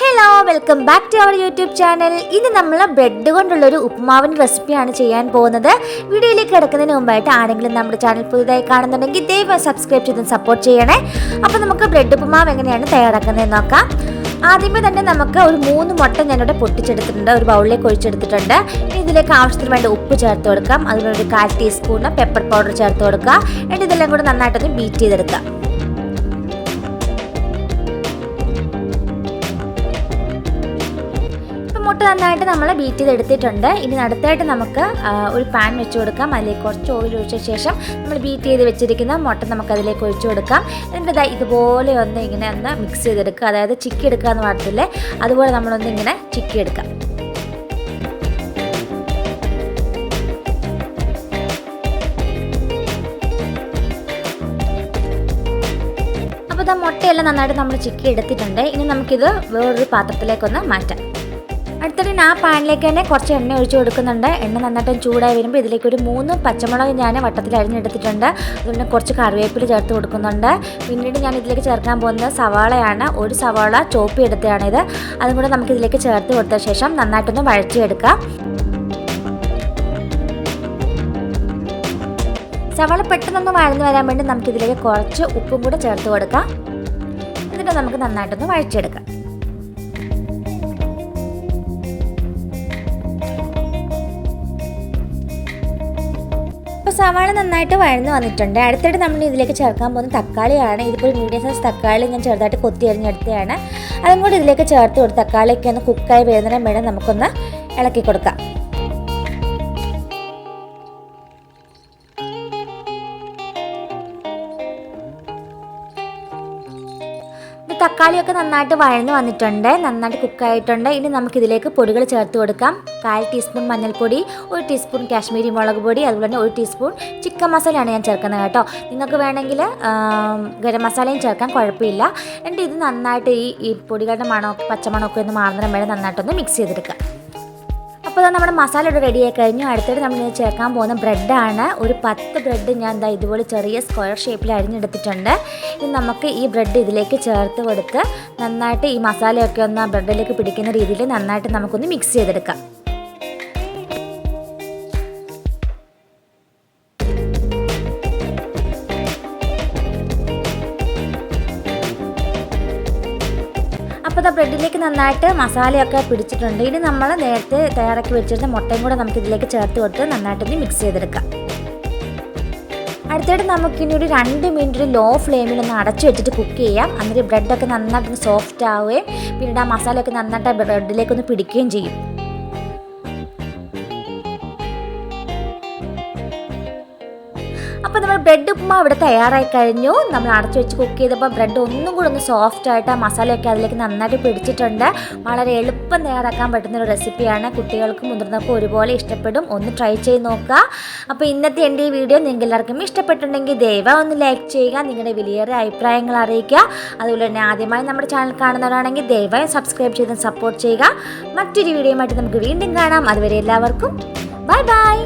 Hello welcome back to our YouTube channel ഇന്ന് നമ്മൾ bread കൊണ്ടുള്ള ഒരു ഉപ്പുമാവിന്റെ റെസിപ്പിയാണ് ചെയ്യാൻ പോകുന്നത്. വീഡിയോയിലേക്ക് കിടക്കുന്നതിന് മുമ്പായിട്ട് ആരെങ്കിലും നമ്മുടെ ചാനൽ പുതിയതായി കാണുന്നുണ്ടെങ്കിൽ ദയവായി സബ്സ്ക്രൈബ് ചെയ്ത് സപ്പോർട്ട് ചെയ്യണേ. അപ്പോൾ നമുക്ക് ബ്രെഡ് ഉപ്പുമാവ് എങ്ങനെയാണ് തയ്യാറാക്കുന്നത് നോക്കാം. ആദ്യമേ തന്നെ നമുക്ക് ഒരു മൂന്ന് മുട്ട ഞാനിവിടെ പൊട്ടിച്ചെടുത്തിട്ടുണ്ട്. ഒരു ബൗളിലേക്ക് ഒഴിച്ചെടുത്തിട്ടുണ്ട്. ഇനി ഇതിലേക്ക് ആവശ്യത്തിന് വേണ്ട ഉപ്പ് ചേർത്ത് കൊടുക്കാം. അതുപോലെ ഒരു കാൽ ടീസ്പൂണ് പെപ്പർ പൗഡർ ചേർത്ത് കൊടുക്കുക എന്നിട്ട് ഇതെല്ലാം കൂടെ നന്നായിട്ടൊന്ന് ബീറ്റ് ചെയ്തെടുക്കാം. മുട്ട നന്നായിട്ട് നമ്മൾ ബീറ്റ് ചെയ്തെടുത്തിട്ടുണ്ട്. ഇനി അടുത്തായിട്ട് നമുക്ക് ഒരു പാൻ വെച്ച് കൊടുക്കാം. അതിലേക്ക് കുറച്ച് ഓയിൽ ഒഴിച്ച ശേഷം നമ്മൾ ബീറ്റ് ചെയ്ത് വെച്ചിരിക്കുന്ന മുട്ട നമുക്ക് അതിലേക്ക് ഒഴിച്ചു കൊടുക്കാം. എന്നിട്ട് ഇതാ ഇതുപോലെ ഒന്ന് ഇങ്ങനെ ഒന്ന് മിക്സ് ചെയ്തെടുക്കുക. അതായത് ചിക്കി എടുക്കുക എന്ന് പറഞ്ഞില്ലേ അതുപോലെ നമ്മളൊന്ന് ഇങ്ങനെ ചിക്കി എടുക്കാം. അപ്പോൾ മുട്ടയെല്ലാം നന്നായിട്ട് നമ്മൾ ചിക്കി എടുത്തിട്ടുണ്ട്. ഇനി നമുക്കിത് വേറൊരു പാത്രത്തിലേക്കൊന്ന് മാറ്റാം. അടുത്തിട്ട് ആ പാനിലേക്ക് തന്നെ കുറച്ച് എണ്ണ ഒഴിച്ച് കൊടുക്കുന്നുണ്ട്. എണ്ണ നന്നായിട്ട് ചൂടായി വരുമ്പോൾ ഇതിലേക്ക് ഒരു മൂന്ന് പച്ചമുളക് ഞാൻ വട്ടത്തിൽ അരിഞ്ഞെടുത്തിട്ടുണ്ട്. അതുകൊണ്ട് കുറച്ച് കറിവേപ്പില ചേർത്ത് കൊടുക്കുന്നുണ്ട്. പിന്നീട് ഞാൻ ഇതിലേക്ക് ചേർക്കാൻ പോകുന്നത് സവാളയാണ്. ഒരു സവാള ചോപ്പി എടുത്തതാണിത്. അതും കൂടെ നമുക്ക് ഇതിലേക്ക് ചേർത്ത് കൊടുത്ത ശേഷം നന്നായിട്ടൊന്ന് വഴറ്റിയെടുക്കാം. സവാള പെട്ടെന്നൊന്ന് വഴന്നു വരാൻ വേണ്ടി നമുക്ക് ഇതിലേക്ക് കുറച്ച് ഉപ്പും കൂടെ ചേർത്ത് കൊടുക്കാം. എന്നിട്ട് നമുക്ക് നന്നായിട്ടൊന്ന് വഴറ്റിയെടുക്കാം. സവാള നന്നായിട്ട് വഴന്ന് വന്നിട്ടുണ്ട്. അടുത്തിട്ട് നമ്മൾ ഇതിലേക്ക് ചേർക്കാൻ പോകുന്ന തക്കാളിയാണ്. ഇതിപ്പോൾ മീഡിയം സൈസ് തക്കാളി ഞാൻ ചെറുതായിട്ട് കൊത്തി അരിഞ്ഞെടുത്തതാണ്. അതും കൂടി ഇതിലേക്ക് ചേർത്ത് കൊടുത്ത് തക്കാളിയൊക്കെ ഒന്ന് കുക്കായി വരുന്നതിനും വേണം നമുക്കൊന്ന് ഇളക്കി കൊടുക്കാം. തക്കാളിയൊക്കെ നന്നായിട്ട് വഴന്ന് വന്നിട്ടുണ്ട് നന്നായിട്ട് കുക്കായിട്ടുണ്ട് ഇനി നമുക്കിതിലേക്ക് പൊടികൾ ചേർത്ത് കൊടുക്കാം. കാൽ ടീസ്പൂൺ മഞ്ഞൾപ്പൊടി ഒരു ടീസ്പൂൺ കാശ്മീരി മുളക് പൊടി അതുപോലെ തന്നെ ഒരു ടീസ്പൂൺ ചിക്കൻ മസാലയാണ് ഞാൻ ചേർക്കുന്നത് കേട്ടോ. നിങ്ങൾക്ക് വേണമെങ്കിൽ ഗരം മസാലയും ചേർക്കാൻ കുഴപ്പമില്ല. എന്നിട്ട് ഇത് നന്നായിട്ട് ഈ ഈ പൊടികളുടെ മണമൊക്കെ പച്ചമണമൊക്കെ ഒന്ന് മാറുന്നതിന് വേണ്ടി നന്നായിട്ടൊന്ന് മിക്സ് ചെയ്തെടുക്കുക. അപ്പോൾ നമ്മുടെ മസാല ഇവിടെ റെഡി ആയി കഴിഞ്ഞു. അടുത്തിട്ട് നമ്മൾ ചേർക്കാൻ പോകുന്ന ബ്രെഡാണ് ഒരു പത്ത് ബ്രെഡ് ഞാൻ എന്താ ഇതുപോലെ ചെറിയ സ്ക്വയർ ഷേപ്പിൽ അരിഞ്ഞെടുത്തിട്ടുണ്ട്. ഇനി നമുക്ക് ഈ ബ്രെഡ് ഇതിലേക്ക് ചേർത്ത് കൊടുത്ത് നന്നായിട്ട് ഈ മസാലയൊക്കെ ഒന്ന് ബ്രെഡിലേക്ക് പിടിക്കുന്ന രീതിയിൽ നന്നായിട്ട് നമുക്കൊന്ന് മിക്സ് ചെയ്തെടുക്കാം. അപ്പോൾ ആ ബ്രെഡിലേക്ക് നന്നായിട്ട് മസാലയൊക്കെ പിടിച്ചിട്ടുണ്ട്. ഇനി നമ്മൾ നേരത്തെ തയ്യാറാക്കി വെച്ചിരുന്ന മുട്ടയും കൂടെ നമുക്ക് ഇതിലേക്ക് ചേർത്ത് കൊടുത്ത് നന്നായിട്ടൊന്ന് മിക്സ് ചെയ്തെടുക്കാം. അടുത്തായിട്ട് നമുക്കിനി ഒരു രണ്ട് മിനിറ്റ് ഒരു ലോ ഫ്ലെയിമിൽ ഒന്ന് അടച്ചു വെച്ചിട്ട് കുക്ക് ചെയ്യാം. എന്നിട്ട് ബ്രെഡൊക്കെ നന്നായിട്ടൊന്ന് സോഫ്റ്റ് ആവുകയും പിന്നീട് ആ മസാലയൊക്കെ നന്നായിട്ട് ബ്രെഡിലേക്കൊന്ന് പിടിക്കുകയും ചെയ്യും. ബ്രെഡ് ഉപ്പുമാ അവിടെ തയ്യാറായി കഴിഞ്ഞു. നമ്മൾ അടച്ചു വെച്ച് കുക്ക് ചെയ്തപ്പോൾ ബ്രെഡ് ഒന്നും കൂടെ ഒന്ന് സോഫ്റ്റ് ആയിട്ട് മസാലയൊക്കെ അതിലേക്ക് നന്നായിട്ട് പിടിച്ചിട്ടുണ്ട്. വളരെ എളുപ്പം തയ്യാറാക്കാൻ പറ്റുന്ന ഒരു റെസിപ്പിയാണ് കുട്ടികൾക്കും മുതിർന്നവർക്കും ഒരുപോലെ ഇഷ്ടപ്പെടും. ഒന്ന് ട്രൈ ചെയ്ത് നോക്കുക. അപ്പോൾ ഇന്നത്തെ എന്റെ ഈ വീഡിയോ നിങ്ങൾക്ക് എല്ലാവർക്കും ഇഷ്ടപ്പെട്ടിട്ടുണ്ടെങ്കിൽ ദയവായി ഒന്ന് ലൈക്ക് ചെയ്യുക. നിങ്ങളുടെ വിലയേറെ അഭിപ്രായങ്ങൾ അറിയിക്കുക. അതുപോലെ തന്നെ ആദ്യമായി നമ്മുടെ ചാനൽ കാണുന്നവരാണെങ്കിൽ ദയവായി സബ്സ്ക്രൈബ് ചെയ്ത് സപ്പോർട്ട് ചെയ്യുക. മറ്റൊരു വീഡിയോയുമായിട്ട് നമുക്ക് വീണ്ടും കാണാം. അതുവരെ എല്ലാവർക്കും ബൈ ബൈ